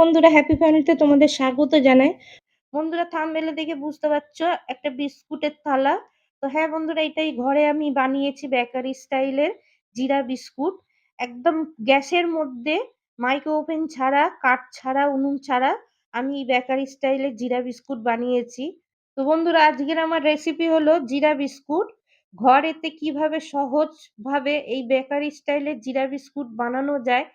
বন্ধুরা হ্যাপি ফ্যামিলিতে তোমাদের স্বাগত জানাই। বন্ধুরা থামবেলে দেখে বুঝতে পারছ, একটা বিস্কুটের থালা। তো হ্যাঁ বন্ধুরা, এটাই ঘরে আমি বানিয়েছি বেকারি স্টাইলের জিরা বিস্কুট। একদম গ্যাসের মধ্যে মাইক্রো ওভেন ছাড়া, কাঠ ছাড়া, উনুন ছাড়া আমি এই বেকারি স্টাইলের জিরা বিস্কুট বানিয়েছি। তো বন্ধুরা, আজকের আমার রেসিপি হলো জিরা বিস্কুট। ঘরেতে কীভাবে সহজভাবে এই বেকারি স্টাইলের জিরা বিস্কুট বানানো যায়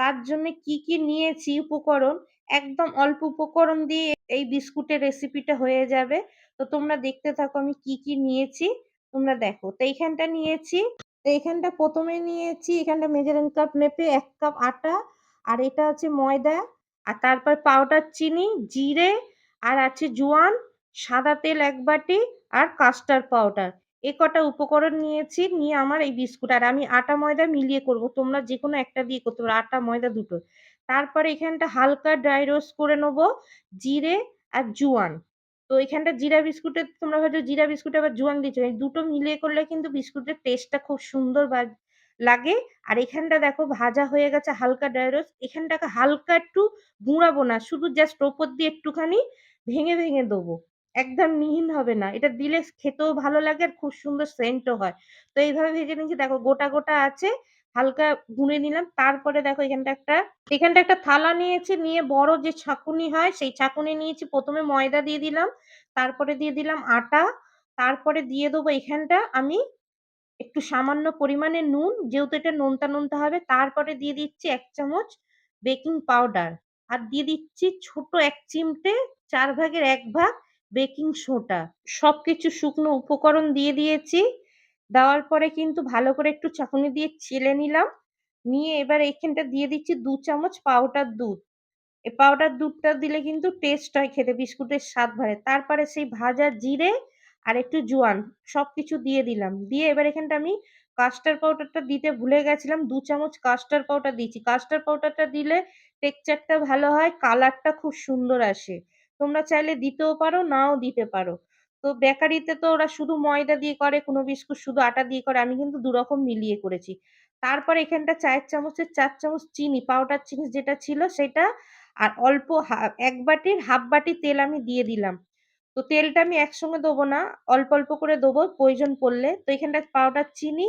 তার জন্য কি কি নিয়েছি উপকরণ? একদম অল্প উপকরণ দিয়ে এই বিস্কুটের রেসিপিটা হয়ে যাবে। তো তোমরা দেখতে থাকো আমি কি কি নিয়েছি। তোমরা দেখো, তো এইখানটা নিয়েছি, তো এইখানটা প্রথমে নিয়েছি এখানটা মেজারিং কাপ মেপে এক কাপ আটা, আর এটা আছে ময়দা, আর তারপর পাউডার চিনি, জিরে, আর আছে জোয়ান, সাদা তেল এক বাটি, আর কাস্টার্ড পাউডার। এ কটা উপকরণ নিয়েছি, নিয়ে আমার এই বিস্কুট আর আমি আটা ময়দা মিলিয়ে করব। তোমরা যে কোনো একটা দিয়ে করতে পারো, আটা ময়দা দুটো। তারপরে এখানটা হালকা ড্রাই রোস্ট করে নেব, জিরে আর জোয়ান। তো এখানটা জিরা বিস্কুটের তোমরা হয়তো জিরা বিস্কুট আবার জোয়ান দিচ্ছ? এই দুটো মিলিয়ে করলে কিন্তু বিস্কুটের টেস্টটা খুব সুন্দর বা, লাগে। আর এখানটা দেখো ভাজা হয়ে গেছে হালকা ড্রাই রোস্ট। এখানটাকে হালকা একটু গুঁড়াবো না শুধু জাস্ট ওপর দিয়ে একটুখানি ভেঙে ভেঙে দেবো। একদম মিহিন হবে না। এটা দিলে খেতেও ভালো লাগে আর খুব সুন্দর সেন্টও হয়। তো এইভাবে ভেজে নিচ্ছি দেখো, গোটা গোটা আছে। হালকা গুঁড়ে নিলাম। তারপরে দেখো, এখানটা একটা এখানটা একটা থালা নিয়েছি। নিয়ে বড় যে ছাঁকুনি হয়, সেই ছাঁকুনি নিয়েছি। প্রথমে ময়দা দিয়ে দিলাম। তারপরে দিয়ে দিলাম আটা। তারপরে দিয়ে দেবো এখানটা আমি একটু সামান্য পরিমাণে নুন। যেহেতু এটা নোনতা নোনতা হবে, তারপরে দিয়ে দিচ্ছি এক চামচ বেকিং পাউডার আর দিয়ে দিচ্ছি ছোট এক চিমটে, চার ভাগের এক ভাগ বেকিং সোডা, সবকিছু শুকনো উপকরণ দিয়ে দিয়েছি। দেওয়ার পরে কিন্তু ভালো করে একটু চাকুনি দিয়ে চেলে নিলাম। নিয়ে এবার এখানটা দিয়ে দিচ্ছি দু চামচ পাউডার দুধ। এই পাউডার দুধটা দিলে কিন্তু টেস্ট হয় খেতে, বিস্কুটের স্বাদ বাড়ে। তারপরে সেই ভাজা জিরে আর একটু জোয়ান সব কিছু দিয়ে দিলাম। দিয়ে এবার এখানটা আমি কাস্টার পাউডারটা দিতে ভুলে গেছিলাম। দু চামচ কাস্টার পাউডার দিয়েছি। কাস্টার পাউডারটা দিলে টেক্সচারটা ভালো হয়, কালারটা খুব সুন্দর আসে। তোমরা চাইলে দিতেও পারো, নাও দিতে পারো। তো বেকারিতে তো ওরা শুধু ময়দা দিয়ে করে, কোনো বিস্কুট, শুধু আটা দিয়ে করে, আমি কিন্তু দুরকম মিলিয়ে করেছি। তারপর এখানটা চায়ের চামচের চার চামচ চিনি পাউডার চিনি যেটা ছিল সেটা, আর অল্প এক বাটির হাফ বাটি তেল আমি দিয়ে দিলাম। তো তেলটা আমি একসঙ্গে দেবো না, অল্প অল্প করে দেবো, প্রয়োজন পড়লে। তো এখানটা পাউডার চিনি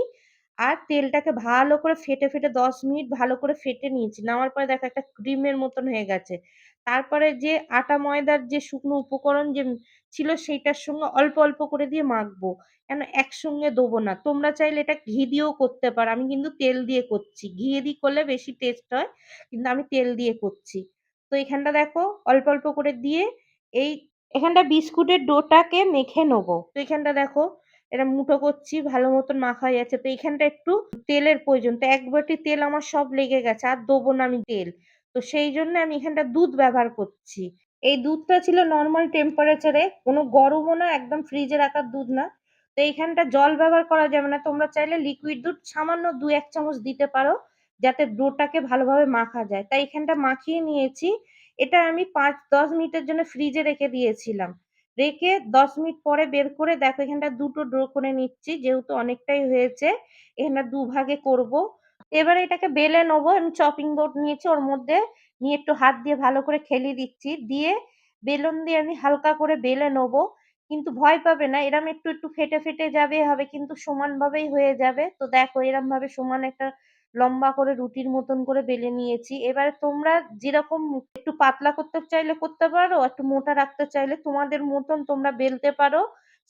আর তেলটাকে ভালো করে ফেটে ফেটে দশ মিনিট ভালো করে ফেটে নিয়েছি। নেওয়ার পরে দেখো একটা ক্রিমের মতন হয়ে গেছে। তারপরে যে আটা ময়দার যে শুকনো উপকরণ যে ছিল সেইটার সঙ্গে অল্প অল্প করে দিয়ে মাখবো। কেন একসঙ্গে দেবো না। তোমরা চাইলে এটা ঘি দিয়েও করতে পারো। আমি কিন্তু তেল দিয়ে করছি। ঘি দিয়ে করলে বেশি টেস্ট হয়, কিন্তু আমি তেল দিয়ে করছি। তো এখানটা দেখো অল্প অল্প করে দিয়ে এই এখানটা বিস্কুটের ডোটাকে মেখে নেব। তো এখানটা দেখো এটা মুঠো করছি, ভালো মতন মাখা যাচ্ছে তো এখানটা একটু তেলের প্রয়োজন। তো এক বাটি তেল আমার সব লেগে গেছে, আর দেবো না আমি তেল। তো সেই জন্য আমি এখানটা দুধ ব্যবহার করছি। এই দুধটা ছিল নর্মাল টেম্পারেচারে কোনো গরমও না, একদম ফ্রিজে রাখার দুধ না। তো এইখানটা জল ব্যবহার করা যাবে না, তোমরা চাইলে লিকুইড দুধ সামান্য দু এক চামচ দিতে পারো, যাতে ডোটাকে ভালোভাবে মাখা যায়। তাই এখানটা মাখিয়ে নিয়েছি। এটা আমি পাঁচ দশ মিনিটের জন্য ফ্রিজে রেখে দিয়েছিলাম। রেখে দশ মিনিট পরে বের করে দেখো, এখানটা দুটো ড্র করে নিচ্ছি, যেহেতু অনেকটাই হয়েছে, এখানটা দুভাগে করব। এবারে এটাকে বেলে নেব, আমি চপিং বোর্ড নিয়েছি, ওর মধ্যে নিয়ে একটু হাত দিয়ে ভালো করে খেলিয়ে দিচ্ছি, দিয়ে বেলুন দিয়ে আমি হালকা করে বেলে নেব, কিন্তু ভয় পাবে না, এরম একটু একটু ফেটে ফেটে যাবে, হবে কিন্তু সমানভাবেই হয়ে যাবে। তো দেখো এরম ভাবে সমান একটা লম্বা করে রুটির মতন করে বেলে নিয়েছি। এবারে তোমরা যেরকম একটু পাতলা করতে চাইলে করতে পারো, একটু মোটা রাখতে চাইলে তোমাদের মতন তোমরা বেলতে পারো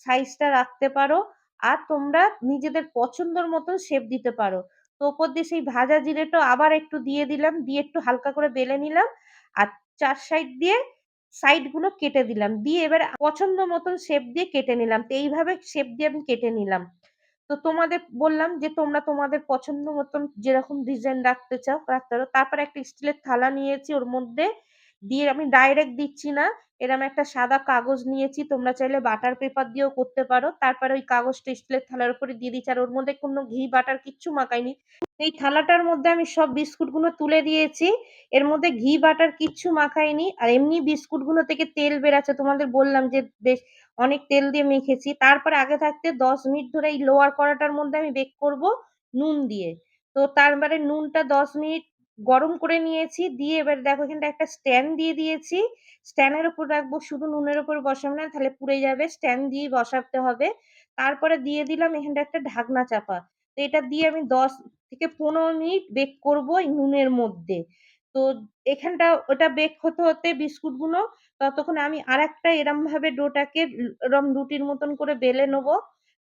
সাইজটা রাখতে পারো, আর তোমরা নিজেদের পছন্দর মতন শেপ দিতে পারো। তো ওপর দিয়ে সেই ভাজা জিরেটা আবার একটু দিয়ে দিলাম, দিয়ে একটু হালকা করে বেলে নিলাম, আর চার সাইড দিয়ে সাইডগুলো কেটে দিলাম। দিয়ে এবার পছন্দ মতন শেপ দিয়ে কেটে নিলাম। তো এইভাবে শেপ দিয়ে আমি কেটে নিলাম। তো তোমাদের বললাম যে তোমরা তোমাদের পছন্দ মতন যেরকম ডিজাইন রাখতে চাও, রাখতে পারো। তারপর একটা স্টিলের থালা নিয়েছি, ওর মধ্যে দিয়ে আমি ডাইরেক্ট দিচ্ছি না। এরম একটা সাদা কাগজ নিয়েছি, তোমরা চাইলে বাটার পেপার দিয়েও করতে পারো। তারপরে ওই কাগজটা স্টিলের থালার উপরে দিয়ে দিচ্ছি আর ওর মধ্যে কোনো ঘি বাটার কিচ্ছু মাখাইনি। এই থালাটার মধ্যে আমি সব বিস্কুটগুলো তুলে দিয়েছি, এর মধ্যে ঘি বাটার কিচ্ছু মাখাইনি, আর এমনি বিস্কুটগুলো থেকে তেল বেরাচ্ছে। তোমাদের বললাম যে বেশ অনেক তেল দিয়ে মেখেছি। তারপরে আগে থাকতে দশ মিনিট ধরে এই লোয়ার কড়াটার মধ্যে আমি বেক করব নুন দিয়ে। তো তারপরে নুনটা দশ মিনিট গরম করে নিয়েছি, দিয়ে এবার দেখো এখানটা একটা স্ট্যান্ড দিয়ে দিয়েছি। স্ট্যান্ডের উপর রাখব শুধু নুনের উপর বসাবো না, তাহলে পুড়ে যাবে। স্ট্যান্ড দিয়ে বসাতে হবে। তারপরে দিয়ে দিলাম এখানটা একটা ঢাকনা চাপা। তো এটা দিয়ে আমি দশ থেকে পনেরো মিনিট বেক করব এই নুনের মধ্যে। তো এখানটা ওটা বেক হতে হতে বিস্কুটগুলো ততক্ষণ আমি আর একটা এরম ভাবে ডোটাকে এরম রুটির মতন করে বেলে নেব।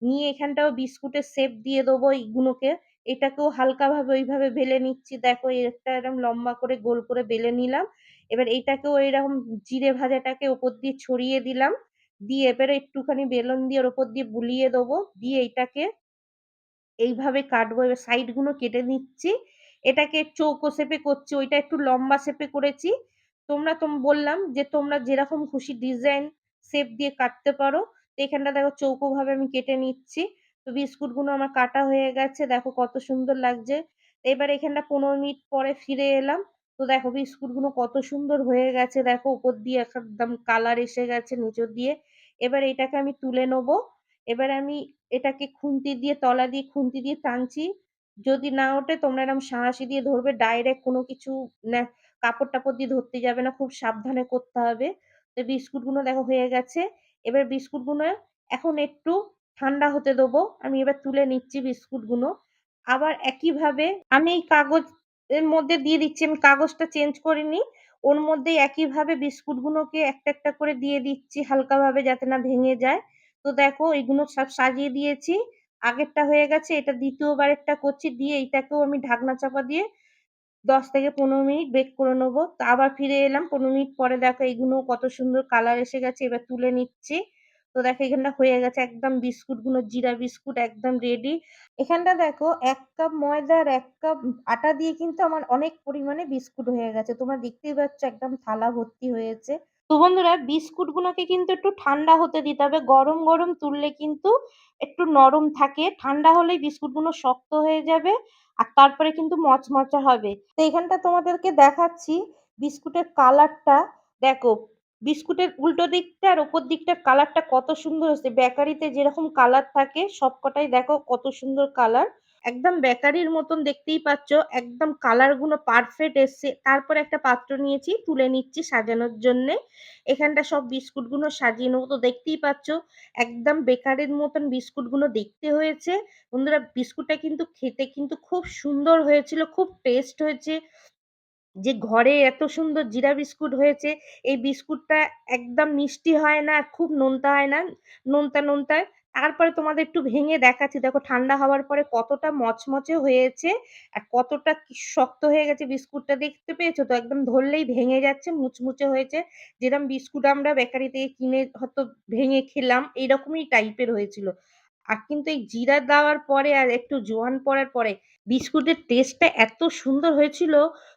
নিয়ে এখানটাও বিস্কুটের শেপ দিয়ে দেবো এইগুলোকে। এটাকেও হালকা ভাবে ওইভাবে বেলে নিচ্ছি। দেখো একটা এরকম লম্বা করে গোল করে বেলে নিলাম। এবার এইটাকেও এরকম জিরে ভাজাটাকে ওপর দিয়ে ছড়িয়ে দিলাম। দিয়ে এবারে একটুখানি বেলন দিয়ে ওর ওপর দিয়ে বুলিয়ে দেবো। দিয়ে এইটাকে এইভাবে কাটবো। এবার সাইডগুলো কেটে নিচ্ছি। এটাকে চৌকো শেপে করছি। ওইটা একটু লম্বা শেপে করেছি। তোমরা তোম, বললাম যে তোমরা যেরকম খুশি ডিজাইন শেপ দিয়ে কাটতে পারো। তো এখানটা দেখো চৌকো ভাবে আমি কেটে নিচ্ছি। তো বিস্কুটগুলো আমার কাটা হয়ে গেছে। দেখো কত সুন্দর লাগছে। এবার এখানটা পনেরো মিনিট পরে ফিরে এলাম। তো দেখো বিস্কুটগুলো কত সুন্দর হয়ে গেছে। দেখো উপর দিয়ে একদম কালার এসে গেছে নিচের দিয়ে। এবার এটাকে আমি তুলে নেব। এবার আমি এটাকে খুন্তি দিয়ে, তলা দিয়ে খুন্তি দিয়ে টানছি। যদি না ওঠে তোমরা এরকম সাঁড়াশি দিয়ে ধরবে। ডাইরেক্ট কোনো কিছু না, কাপড় টাপড় দিয়ে ধরতে যাবে না। খুব সাবধানে করতে হবে। তো বিস্কুটগুলো দেখো হয়ে গেছে। এবার বিস্কুটগুলো এখন একটু ঠান্ডা হতে দেবো। আমি এবার তুলে নিচ্ছি বিস্কুটগুলো আবার একইভাবে আমি এই কাগজ এর মধ্যে দিয়ে দিচ্ছি। আমি কাগজটা চেঞ্জ করিনি। ওর মধ্যে একইভাবে বিস্কুট গুলোকে একটা একটা করে দিয়ে দিচ্ছি হালকা ভাবে যাতে না ভেঙে যায়। তো দেখো, এগুলো সব সাজিয়ে দিয়েছি। আগেরটা হয়ে গেছে, এটা দ্বিতীয়বারেরটা করছি। দিয়ে এইটাকেও আমি ঢাকনা চাপা দিয়ে দশ থেকে পনেরো মিনিট বেক করে নেব। তো আবার ফিরে এলাম। পনেরো মিনিট পরে দেখো এইগুলো কত সুন্দর কালার এসে গেছে। এবার তুলে নিচ্ছি। তো দেখো এখানটা হয়ে গেছে একদম বিস্কুটগুলো জিরা বিস্কুট একদম রেডি এখানটা দেখো এক কাপ ময়দা আর এক কাপ আটা দিয়ে কিন্তু আমার অনেক পরিমাণে বিস্কুট হয়ে গেছে। তোমরা দেখতেই পাচ্ছ একদম থালা ভর্তি হয়েছে। তো বন্ধুরা বিস্কুট গুলোকে কিন্তু একটু ঠান্ডা হতে দিতে হবে। গরম গরম তুললে কিন্তু একটু নরম থাকে। ঠান্ডা হলেই বিস্কুটগুলো শক্ত হয়ে যাবে আর তারপরে কিন্তু মচমচে হবে। তো এখানটা তোমাদেরকে দেখাচ্ছি বিস্কুটের কালারটা দেখো বিস্কুটের উল্টো দিকটা আর ওপর দিকটার কালারটা কত সুন্দর হচ্ছে। বেকারিতে যেরকম কালার থাকে, সবকটাই দেখো কত সুন্দর কালার। একদম বেকারির মতন দেখতেই পাচ্ছ, একদম কালারগুলো পারফেক্ট এসছে। তারপর একটা পাত্র নিয়েছি, তুলে নিচ্ছি সাজানোর জন্যে। এখানটা সব বিস্কুটগুলো সাজিয়ে নেব। তো দেখতেই পাচ্ছ, একদম বেকারির মতন বিস্কুটগুলো দেখতে হয়েছে। বন্ধুরা, বিস্কুটটা কিন্তু খেতে কিন্তু খুব সুন্দর হয়েছিল, খুব টেস্ট হয়েছে। যে ঘরে এত সুন্দর জিরা বিস্কুট হয়েছে, এই বিস্কুটটা একদম মিষ্টি হয় না, খুব নোনতা হয় না, নোনতা নোনতা। তারপরে তোমাদের একটু ভেঙে দেখাচ্ছি। দেখো, ঠান্ডা হওয়ার পরে কতটা মচমচে হয়েছে আর কতটা শক্ত হয়ে গেছে বিস্কুটটা দেখতে পেয়েছ? তো একদম ধরলেই ভেঙে যাচ্ছে, মুচমুচে হয়েছে। যেরকম বিস্কুট আমরা বেকারি থেকে কিনে হয়তো ভেঙে খেলাম, এইরকমই টাইপের হয়েছিল। আর কিন্তু এই জিরা দেওয়ার পরে আর একটু জোয়ান পড়ার পরে বিস্কুটের টেস্টটা এত সুন্দর হয়েছিল।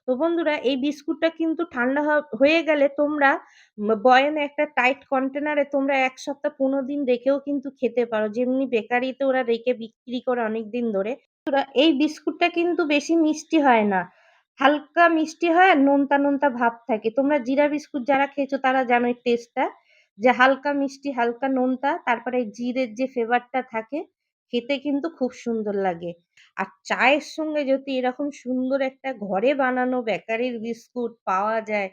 তো বন্ধুরা, এই বিস্কুটটা কিন্তু ঠান্ডা হয়ে গেলে তোমরা বয়ামে একটা টাইট কন্টেনারে তোমরা এক সপ্তাহ পনেরো দিন রেখেও কিন্তু খেতে পারো। যেমনি বেকারিতে ওরা রেখে বিক্রি করে অনেক দিন ধরে এই বিস্কুটটা কিন্তু বেশি মিষ্টি হয় না। হালকা মিষ্টি হয় আর নোনতা নোনতা ভাব থাকে। তোমরা জিরা বিস্কুট যারা খেয়েছো তারা জানো এই টেস্টটা যে হালকা মিষ্টি, হালকা নোনতা তারপরে জিরের যে ফ্লেভারটা থাকে, খেতে কিন্তু খুব সুন্দর লাগে। আর চায়ের সঙ্গে যদি এরকম সুন্দর একটা ঘরে বানানো বেকারির বিস্কুট পাওয়া যায়,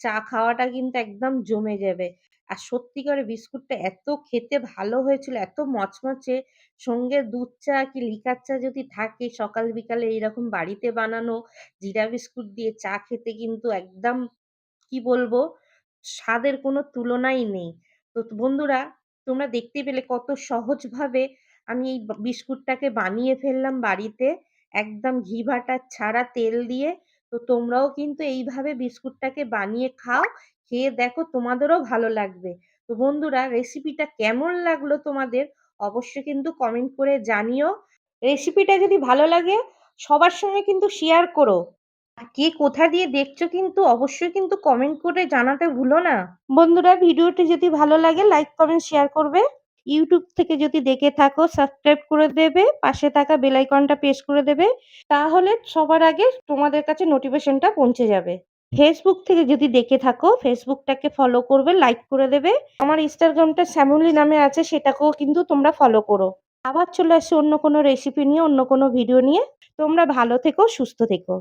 চা খাওয়াটা কিন্তু একদম জমে যাবে। আর সত্যি করে বিস্কুটটা এত খেতে ভালো হয়েছিল, এত মচমচে, সঙ্গে দুধ চা কি লিকার চা যদি থাকে, সকাল বিকালে এইরকম বাড়িতে বানানো, জিরা বিস্কুট দিয়ে চা খেতে কিন্তু একদম, কি বলব স্বাদের কোনো তুলনাই নেই। তো বন্ধুরা, তোমরা দেখতে পেলে কত সহজভাবে আমি এই বিস্কুটটাকে বানিয়ে ফেললাম বাড়িতে। একদম ঘি বাটার ছাড়া তেল দিয়ে। তো তোমরাও কিন্তু এইভাবে বিস্কুটটাকে বানিয়ে খাও। খেয়ে দেখো তোমাদেরও ভালো লাগবে। তো বন্ধুরা, রেসিপিটা কেমন লাগল তোমাদের? অবশ্যই কিন্তু কমেন্ট করে জানিও। রেসিপিটা যদি ভালো লাগে, সবার সঙ্গে কিন্তু শেয়ার করো। কে কোথা দিয়ে দেখছ কিন্তু, অবশ্যই কিন্তু কমেন্ট করে জানাতে ভুলো না। বন্ধুরা, ভিডিওটি যদি ভালো লাগে লাইক কমেন্ট শেয়ার করবে। ইউটিউব থেকে যদি দেখে থাকো সাবস্ক্রাইব করে দেবে, পাশে থাকা বেল আইকনটা প্রেস করে দেবে, তাহলে সবার আগে তোমাদের কাছে নোটিফিকেশনটা পৌঁছে যাবে। ফেসবুক থেকে যদি দেখে থাকো ফেসবুকটাকে ফলো করবে লাইক করে দেবে। আমার ইনস্টাগ্রামটা শ্যামলি নামে আছে, সেটাকেও কিন্তু তোমরা ফলো করো। আবার চলে আসি অন্য কোনো রেসিপি নিয়ে, অন্য কোনো ভিডিও নিয়ে। তোমরা ভালো থেকো, সুস্থ থেকো।